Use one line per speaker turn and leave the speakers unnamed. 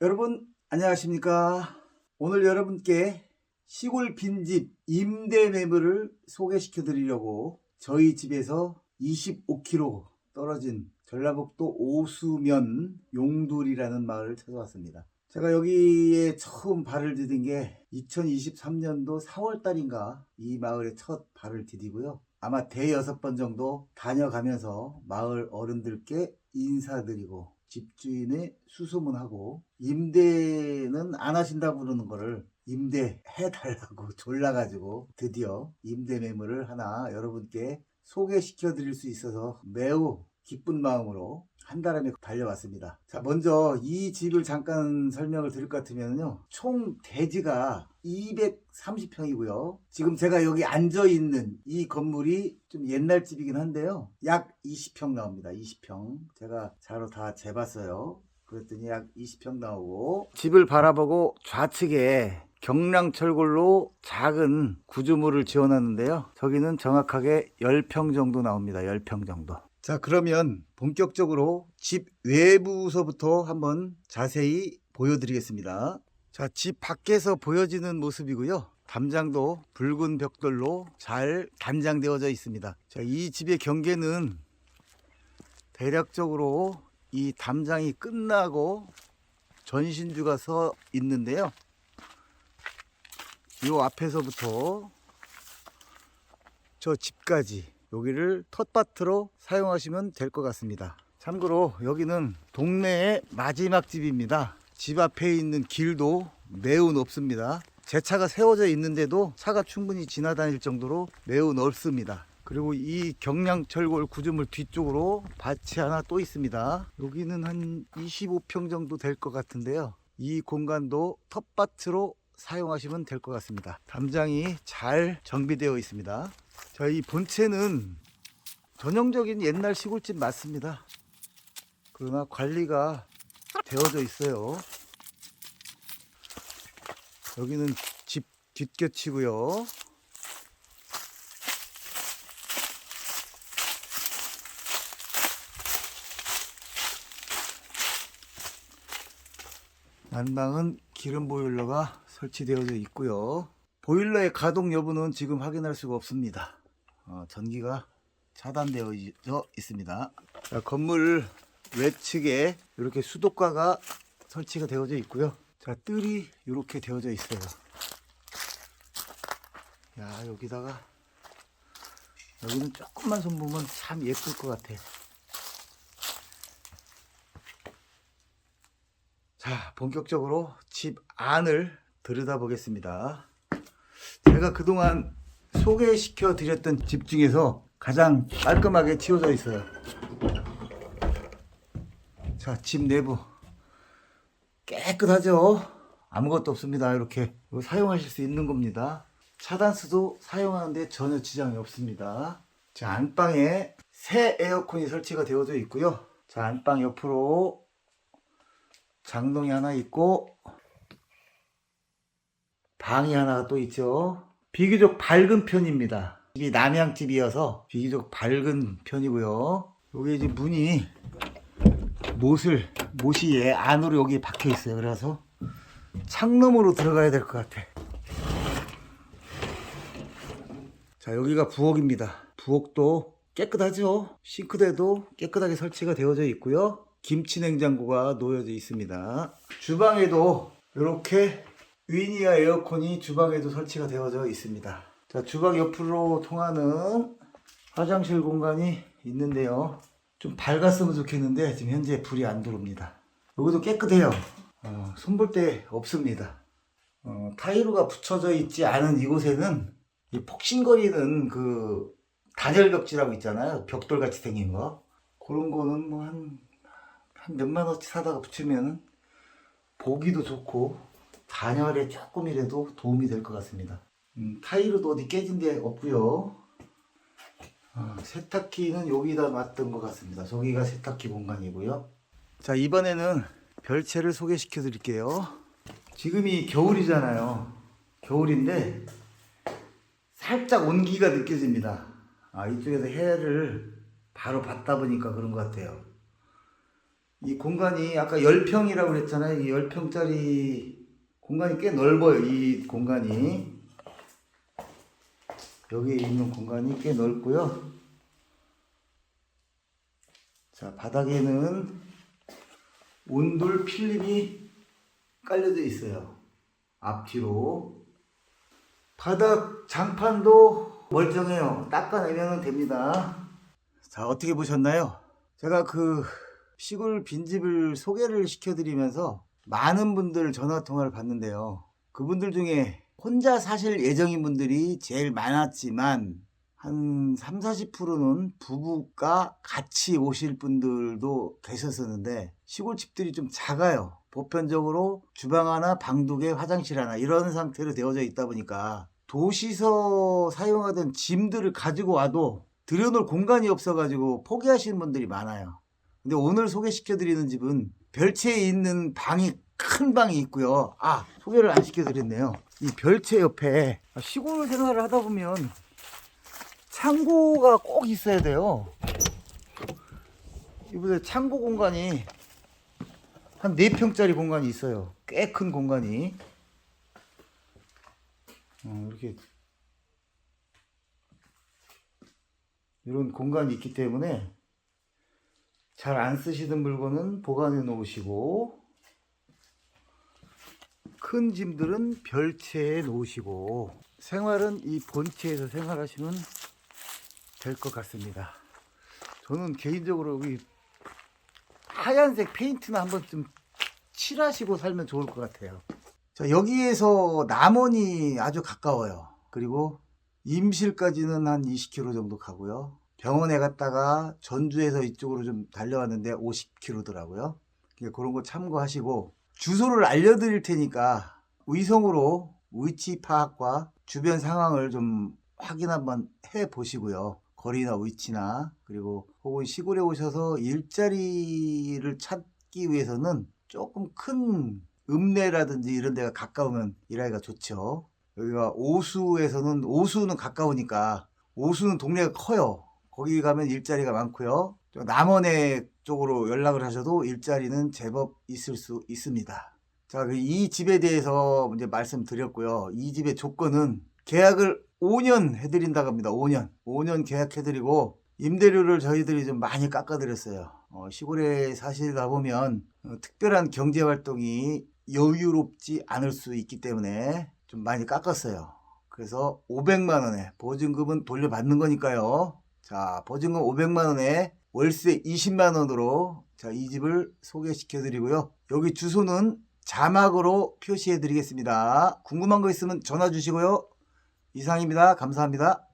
여러분 안녕하십니까? 오늘 여러분께 시골 빈집 임대 매물을 소개시켜 드리려고 저희 집에서 25km 떨어진 전라북도 오수면 용둘이라는 마을을 찾아왔습니다. 제가 여기에 처음 발을 디딘 게 2023년도 4월 달인가 이 마을에 첫 발을 디디고요. 아마 대여섯 번 정도 다녀가면서 마을 어른들께 인사드리고 집주인의 수소문하고 임대는 안 하신다고 그러는 거를 임대해 달라고 졸라 가지고 드디어 임대 매물을 하나 여러분께 소개시켜 드릴 수 있어서 매우 기쁜 마음으로 한달음에 달려왔습니다. 자, 먼저 이 집을 잠깐 설명을 드릴 것 같으면요. 총 대지가 230평이고요. 지금 제가 여기 앉아 있는 이 건물이 좀 옛날 집이긴 한데요. 약 20평 나옵니다. 20평. 제가 자로 다 재봤어요. 그랬더니 약 20평 나오고 집을 바라보고 좌측에 경량철골로 작은 구조물을 지어놨는데요. 저기는 정확하게 10평 정도 나옵니다. 10평 정도. 자, 그러면 본격적으로 집 외부서부터 한번 자세히 보여드리겠습니다. 자, 집 밖에서 보여지는 모습이고요. 담장도 붉은 벽돌로 잘 단장되어져 있습니다. 자, 이 집의 경계는 대략적으로 이 담장이 끝나고 전신주가 서 있는데요. 이 앞에서부터 저 집까지 여기를 텃밭으로 사용하시면 될 것 같습니다. 참고로 여기는 동네의 마지막 집입니다. 집 앞에 있는 길도 매우 넓습니다. 제 차가 세워져 있는데도 차가 충분히 지나다닐 정도로 매우 넓습니다. 그리고 이 경량철골 구조물 뒤쪽으로 밭이 하나 또 있습니다. 여기는 한 25평 정도 될 것 같은데요. 이 공간도 텃밭으로 사용하시면 될 것 같습니다. 담장이 잘 정비되어 있습니다. 저희 본체는 전형적인 옛날 시골집 맞습니다. 그러나 관리가 되어져 있어요. 여기는 집 뒷곁이고요. 난방은 기름 보일러가 설치되어져 있고요. 보일러의 가동 여부는 지금 확인할 수가 없습니다. 어, 전기가 차단되어 있습니다. 자, 건물 외측에 이렇게 수도가가 설치가 되어져 있고요. 자, 뜰이 이렇게 되어져 있어요. 야, 여기다가 여기는 조금만 손보면 참 예쁠 것 같아. 자, 본격적으로 집 안을 들여다보겠습니다. 제가 그동안 소개시켜 드렸던 집 중에서 가장 깔끔하게 치워져 있어요. 자, 집 내부 깨끗하죠? 아무것도 없습니다. 이렇게 사용하실 수 있는 겁니다. 차단스도 사용하는데 전혀 지장이 없습니다. 자, 안방에 새 에어컨이 설치가 되어져 있고요. 자, 안방 옆으로 장롱이 하나 있고 방이 하나 또 있죠. 비교적 밝은 편입니다. 집이 남양집이어서 비교적 밝은 편이고요. 여기 이제 문이 못을 못이 얘 안으로 여기 박혀 있어요. 그래서 창문으로 들어가야 될 것 같아. 자 여기가 부엌입니다. 부엌도 깨끗하죠. 싱크대도 깨끗하게 설치가 되어져 있고요. 김치 냉장고가 놓여져 있습니다. 주방에도 이렇게 위니아 에어컨이 주방에도 설치가 되어져 있습니다. 자, 주방 옆으로 통하는 화장실 공간이 있는데요. 좀 밝았으면 좋겠는데 지금 현재 불이 안 들어옵니다. 여기도 깨끗해요. 어, 손볼 데 없습니다. 어, 타이루가 붙여져 있지 않은 이곳에는 이 폭신거리는 그 단열 벽지라고 있잖아요. 벽돌 같이 생긴 거. 그런 거는 뭐 한 한 몇만 원치 사다가 붙이면 보기도 좋고 단열에 조금이라도 도움이 될 것 같습니다. 음, 타이르도 어디 깨진 데 없고요. 어, 세탁기는 여기다 놨던 것 같습니다. 저기가 세탁기 공간이고요. 자 이번에는 별채를 소개시켜 드릴게요. 지금이 겨울이잖아요. 겨울인데 살짝 온기가 느껴집니다. 아 이쪽에서 해를 바로 받다 보니까 그런 것 같아요. 이 공간이 아까 10평이라고 그랬잖아요. 이 10평짜리 공간이 꽤 넓어요. 이 공간이. 여기에 있는 공간이 꽤 넓고요. 자, 바닥에는 온돌 필름이 깔려져 있어요. 앞뒤로. 바닥 장판도 멀쩡해요. 닦아내면 됩니다. 자, 어떻게 보셨나요? 제가 그 시골 빈집을 소개를 시켜드리면서 많은 분들 전화 통화를 받는데요. 그분들 중에 혼자 사실 예정인 분들이 제일 많았지만 한 3, 40%는 부부가 같이 오실 분들도 계셨었는데 시골집들이 좀 작아요. 보편적으로 주방 하나, 방두 개, 화장실 하나 이런 상태로 되어져 있다 보니까 도시서 사용하던 짐들을 가지고 와도 들여놓을 공간이 없어가지고 포기하시는 분들이 많아요. 근데 오늘 소개시켜드리는 집은 별채에 있는 방이 큰 방이 있고요. 아 소개를 안 시켜드렸네요. 이 별채 옆에 시골 생활을 하다 보면 창고가 꼭 있어야 돼요. 이보세요 창고 공간이 한 4평짜리 공간이 있어요. 꽤 큰 공간이. 어, 이렇게 이런 공간이 있기 때문에 잘 안 쓰시던 물건은 보관해 놓으시고 큰 짐들은 별채에 놓으시고 생활은 이 본체에서 생활하시면 될 것 같습니다. 저는 개인적으로 여기 하얀색 페인트나 한번 좀 칠하시고 살면 좋을 것 같아요. 자, 여기에서 남원이 아주 가까워요. 그리고 임실까지는 한 20km 정도 가고요. 병원에 갔다가 전주에서 이쪽으로 좀 달려왔는데 50km더라고요. 그런 거 참고하시고 주소를 알려드릴 테니까 위성으로 위치 파악과 주변 상황을 좀 확인 한번 해 보시고요. 거리나 위치나 그리고 혹은 시골에 오셔서 일자리를 찾기 위해서는 조금 큰 읍내라든지 이런 데가 가까우면 일하기가 좋죠. 여기가 오수에서는 오수는 가까우니까 오수는 동네가 커요. 거기 가면 일자리가 많고요. 저 남원에 쪽으로 연락을 하셔도 일자리는 제법 있을 수 있습니다. 자, 그이 집에 대해서 이제 말씀드렸고요. 이 집의 조건은 계약을 5년 해드린다고 합니다. 5년. 5년 계약해드리고 임대료를 저희들이 좀 많이 깎아드렸어요. 어, 시골에 사시다 보면 어, 특별한 경제 활동이 여유롭지 않을 수 있기 때문에 좀 많이 깎았어요. 그래서 500만 원에 보증금은 돌려받는 거니까요. 자, 보증금 500만 원에 월세 20만 원으로 자, 이 집을 소개시켜 드리고요. 여기 주소는 자막으로 표시해 드리겠습니다. 궁금한 거 있으면 전화 주시고요. 이상입니다. 감사합니다.